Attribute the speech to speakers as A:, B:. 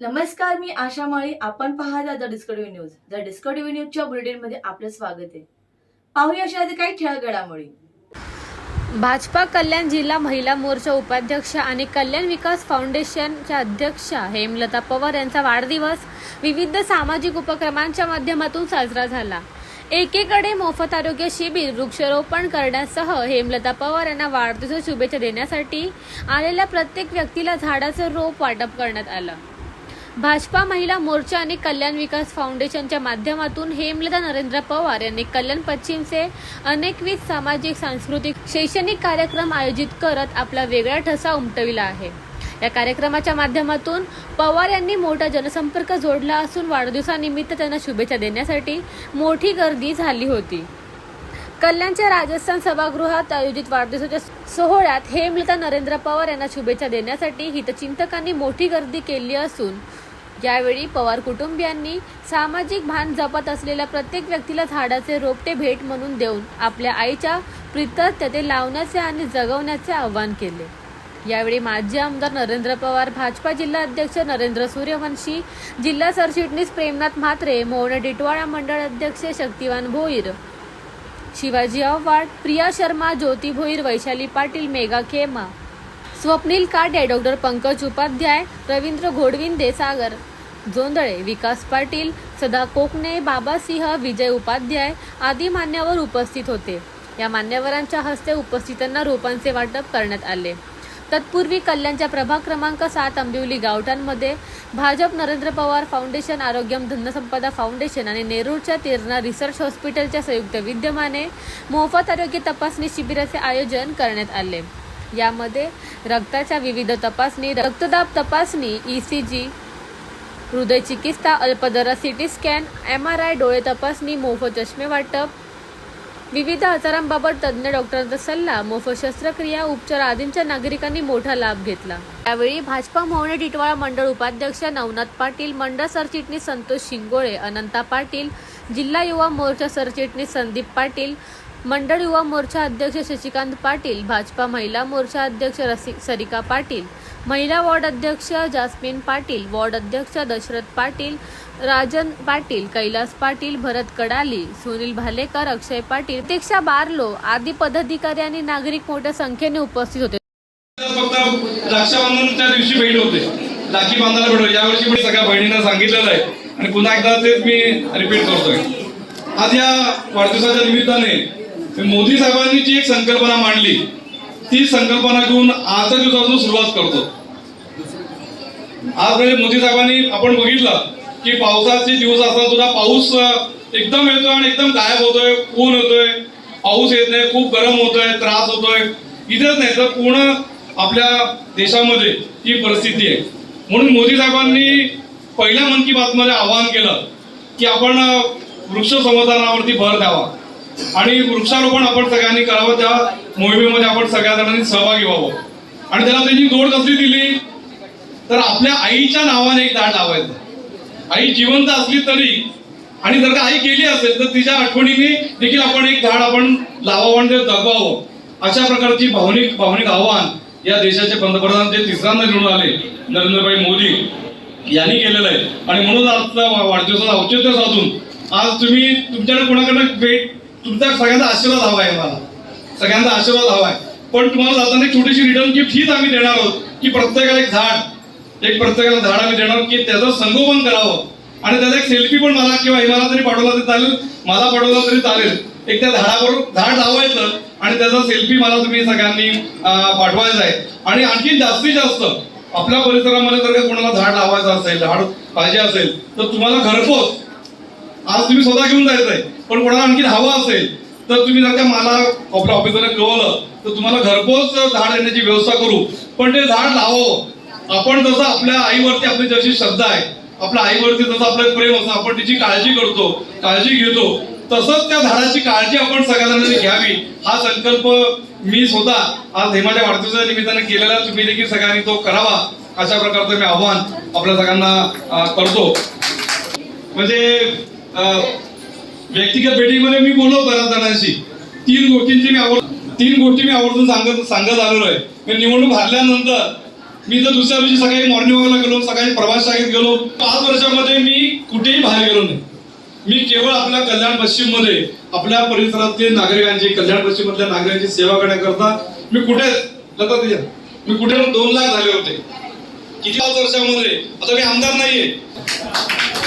A: नमस्कार मी आशा माळी. आपण पाहता the Discovery News. The Discovery न्यूजच्या बुलेटिनमध्ये आपलं स्वागत आहे. पाहूया अशा काही ठळक घडामोडी
B: भाजपा कल्याण जिल्हा महिला मोर्चा उपाध्यक्ष आणि कल्याण विकास फाउंडेशनच्या अध्यक्षा हेमलता पवार यांचा वाढदिवस विविध सामाजिक उपक्रमांच्या माध्यमातून साजरा झाला. एकीकडे मोफत आरोग्य शिबिर वृक्षारोपण करण्यासह हेमलता पवार यांना वाढदिवस शुभेच्छा देण्यासाठी आलेल्या प्रत्येक व्यक्तीला झाडाचं रोप वाटप करण्यात आलं. भाजपा महिला मोर्चा आणि कल्याण विकास फाउंडेशनच्या माध्यमातून हेमलता नरेंद्र पवार यांनी कल्याण पश्चिमचे अनेकविध सामाजिक सांस्कृतिक शैक्षणिक कार्यक्रम आयोजित करत आपला वेगळा ठसा उमटविला आहे. या कार्यक्रमाच्या माध्यमातून पवार यांनी मोठा जनसंपर्क जोडला असून वाढदिवसानिमित्त त्यांना शुभेच्छा देण्यासाठी मोठी गर्दी झाली होती. कल्याणच्या राजस्थान सभागृहात आयोजित वाढदिवसाच्या सोहळ्यात हेमलता नरेंद्र पवार यांना शुभेच्छा देण्यासाठी हितचिंतकांनी मोठी गर्दी केली असून यावेळी पवार कुटुंबियांनी सामाजिक भान जपत असलेल्या प्रत्येक व्यक्तीला झाडाचे रोपटे भेट म्हणून देऊन आपल्या आईच्या प्रितज्ञते लावण्याचे आणि जगवण्याचे आवाहन केले. यावेळी माजी आमदार नरेंद्र पवार भाजपा जिल्हा अध्यक्ष नरेंद्र सूर्यवंशी जिल्हा सरचिटणीस प्रेमनाथ म्हात्रे मोहन डिटवाळा मंडळ अध्यक्ष शक्तिवान भोईर शिवाजी आव्हाड प्रिया शर्मा ज्योती भोईर वैशाली पाटील मेघा खेमा स्वप्नील काटे डॉक्टर पंकज उपाध्याय रवींद्र घोडविंदे सागर जोंधळे विकास पाटील सदा कोकणे बाबासिंह विजय उपाध्याय आदी मान्यवर उपस्थित होते. या मान्यवरांच्या हस्ते उपस्थितांना रोपांचे वाटप करण्यात आले. तत्पूर्वी कल्याणच्या प्रभाग क्रमांक सात आंबिवली गावठाणमध्ये भाजप नरेंद्र पवार फाउंडेशन आरोग्यम धनसंपदा फाउंडेशन आणि नेरूरच्या तेरणा रिसर्च हॉस्पिटलच्या संयुक्त विद्यमाने मोफत आरोग्य तपासणी शिबिराचे आयोजन करण्यात आले. यामध्ये रक्ताच्या विविध तपासणी रक्तदाब तपासणी ईसीजी हृदय चिकित्सा अल्पदरा CT scan M R I डोळे तपासणी मोफत चष्मे वाटप. विविध आजारांबाबत तज्ज्ञ डॉक्टरांचा सल्ला मोफत शस्त्रक्रिया उपचार आदींच्या नागरिकांनी मोठा लाभ घेतला. यावेळी भाजपा मोहने टिटवाळा मंडळ उपाध्यक्ष नवनाथ पाटील मंडळ सरचिटणीस संतोष शिंगोळे अनंता पाटील जिल्हा युवा मोर्चा सरचिटणीस संदीप पाटील मंडळ युवा मोर्चा अध्यक्ष शशिकांत पाटील भाजपा महिला मोर्चा अध्यक्ष रसी सरिका पाटील महिला वॉर्ड अध्यक्ष जास्मिन पाटील वॉर्ड अध्यक्ष दशरथ पाटील राजन पाटील कैलास पाटील भरत कडाली सुनील भालेकर अक्षय पाटील प्रतीक्षा बारलो आदी पदाधिकारी आणि नागरिक मोठ्या संख्येने उपस्थित होते.
C: रक्षाबंधनच्या दिवशी भेट होते. राखी बांधायला भेट यावर्षी पण सगळ्या बहिणींना सांगितलेलं आहे. आणि पुन्हा एकदा तेच मी रिपीट करतोय. आज या वाढदिवसाच्या निमित्ताने मोदी साहेबांनी जी एक संकल्पना मांडली ती संकल्पना घेऊन आजच्या दिवसापासून सुरुवात करतो. आज म्हणजे मोदी साहेबांनी आपण बघितलं की पावसाचे दिवस असताना सुद्धा पाऊस एकदम येतोय आणि एकदम गायब होतोय ऊन होतोय पाऊस येत नाही खूप गरम होतोय त्रास होतोय. इथेच नाही तर पूर्ण आपल्या देशामध्ये ही परिस्थिती आहे. म्हणून मोदी साहेबांनी पहिल्या मन की बातमध्ये आवाहन केलं की आपण वृक्ष संवर्धनावरती भर द्यावा. आणि वृक्षारोपण आपण सगळ्यांनी करावं त्या मोहिमेमध्ये आपण सगळ्या जणांनी सहभागी व्हावं. आणि त्याला त्यांची जोड कसली दिली? तर आपल्या आईच्या नावाने एक झाड लावायचं. आई जिवंत असली तरी आणि जर का आई गेली असेल तर तिच्या आठवणीने देखील आपण एक झाड आपण लावावं आणि ते जगवावं. अशा प्रकारची भावनिक भावनिक आव्हान या देशाचे पंतप्रधान जे तिसऱ्यांदा निवडून आले नरेंद्रभाई मोदी यांनी केलेलं आहे. आणि म्हणून आजचा वाढदिवसाचा औचित्य साधून आज तुम्ही तुमच्याकडे कोणाकडे भेट तुमचा सगळ्यांचा आशीर्वाद हवा आहे मला. सगळ्यांचा आशीर्वाद हवा आहे. पण तुम्हाला जाताना एक छोटीशी रिटर्न गिफ्ट हीच आम्ही देणार आहोत की प्रत्येकाला एक झाड. एक प्रत्येकाला झाड आम्ही देणार आहोत की त्याचं संगोपन करावं. आणि त्याचा एक सेल्फी पण मला किंवा मला तरी पाठवला तरी चालेल मला पाठवला तरी चालेल. एक त्या झाडावर झाड लावायचं आणि त्याचा सेल्फी मला तुम्ही सगळ्यांनी पाठवायचा आहे. आणि आणखी जास्तीत जास्त आपल्या परिसरामध्ये जर का कोणाला झाड लावायचं असेल झाड पाहिजे असेल तर तुम्हाला घरपोच आज तुम्ही स्वतः घेऊन जायचंय. पण कोणाला आणखी हवं असेल तर तुम्ही जर का मला आपल्या ऑफिसला कळवलं तर तुम्हाला घरपोच झाड येण्याची व्यवस्था करू. पण ते झाड लावो. आपण जसं आपल्या आईवरती आपली जशी श्रद्धा आहे आपल्या आईवरती जसं आपलं प्रेम असतं आपण तिची काळजी करतो काळजी घेतो तसंच त्या झाडाची काळजी आपण सगळ्यांना घ्यावी. हा संकल्प मी स्वतः आज हेमाच्या वाढदिवसाच्या निमित्ताने केलेला तुम्ही देखील सगळ्यांनी तो करावा. अशा प्रकारचं मी आव्हान आपल्या सगळ्यांना करतो. म्हणजे व्यक्तिगत भेटीमध्ये मी बोललो बऱ्याच जणांशी. तीन गोष्टींची मी आवड तीन गोष्टी मी आवडून सांगत सांगत आलेलो आहे. मी निवडणूक हारल्यानंतर मी जर दुसऱ्या दिवशी सकाळी मॉर्निंग वॉकला गेलो सकाळी प्रवास शाळेत गेलो. पाच वर्षामध्ये मी कुठेही बाहेर गेलो नाही. मी केवळ आपल्या कल्याण पश्चिममध्ये आपल्या परिसरातील नागरिकांची कल्याण पश्चिममधल्या नागरिकांची सेवा करण्याकरता मी कुठे लता मी कुठे दोन लाख झाले होते. किती पाच वर्षामध्ये? आता मी आमदार नाहीये.